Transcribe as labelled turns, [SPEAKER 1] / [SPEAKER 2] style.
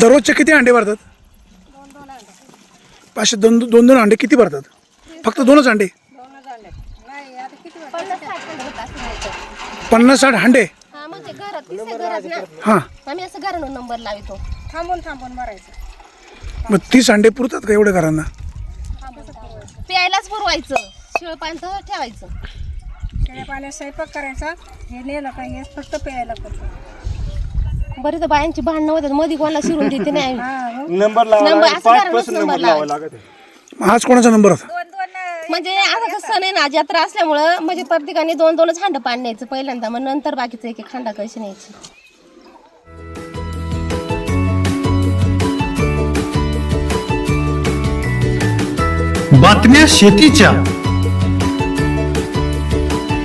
[SPEAKER 1] दररोजचे किती अंडे भरतात? पाचशे दोन दोन दोन अंडे किती भरतात? फक्त दोनच अंडे?
[SPEAKER 2] पन्नास साठ अंडे? हां.
[SPEAKER 1] मग तीस अंडे पुरतात का एवढ्या घरांना?
[SPEAKER 2] प्यायलाच पुरवायचं. शिळ पाणी तर ठेवायचं
[SPEAKER 3] शेळ्या पाण्यात स्वयंपाक करायचा हे नेलं का हे फक्त प्यायला करतो
[SPEAKER 2] बरी तर बायांची भांडणं होतात मध्ये कोणाला शिरून देते नाही आम्ही.
[SPEAKER 3] हा.
[SPEAKER 4] नंबर लावा.
[SPEAKER 2] असं
[SPEAKER 4] पाच. लागत आहे.
[SPEAKER 1] आज कोणाचा नंबर होता
[SPEAKER 3] दोन दोन अं,
[SPEAKER 2] म्हणजे आता सण आहे ना जत्रा असल्यामुळं म्हणजे प्रत्येकाने दोन दोनच हांड पाणी न्यायचं पहिल्यांदा मग नंतर बाकीचं एक एक हांडा कशी न्यायची
[SPEAKER 5] बातम्या शेतीच्या